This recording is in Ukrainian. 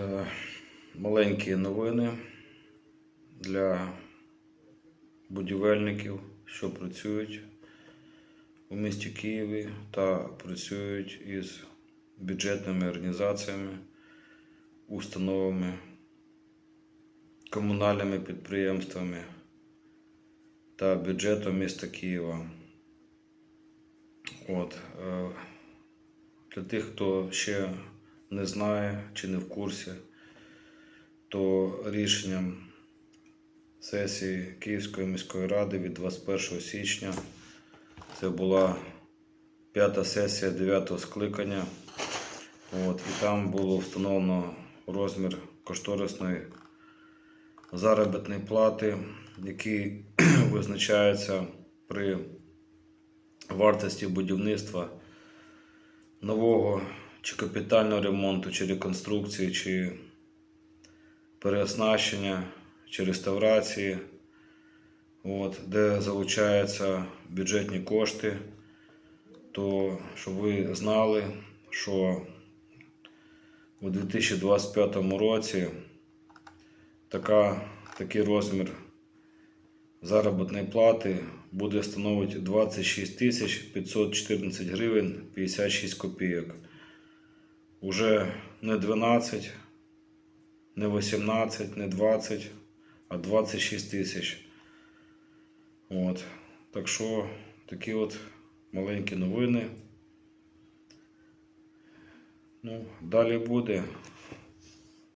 Е, Маленькі новини для будівельників, що працюють у місті Києві та працюють із бюджетними організаціями, установами, комунальними підприємствами та бюджетом міста Києва. От, е, для тих, хто ще не знає чи не в курсі, то рішенням сесії Київської міської ради від 21 січня це була п'ята сесія 9 скликання. От, і там було встановлено розмір кошторисної заробітної плати, який визначається при вартості будівництва нового чи капітального ремонту, чи реконструкції, чи переоснащення, чи реставрації, от, де залучаються бюджетні кошти, то щоб ви знали, що у 2025 році така, такий розмір заробітної плати буде становити 26 514 гривень 56 копійок. Уже не 12, не 18, не 20, а 26 тисяч. От. Так що такі от маленькі новини. Ну, далі буде.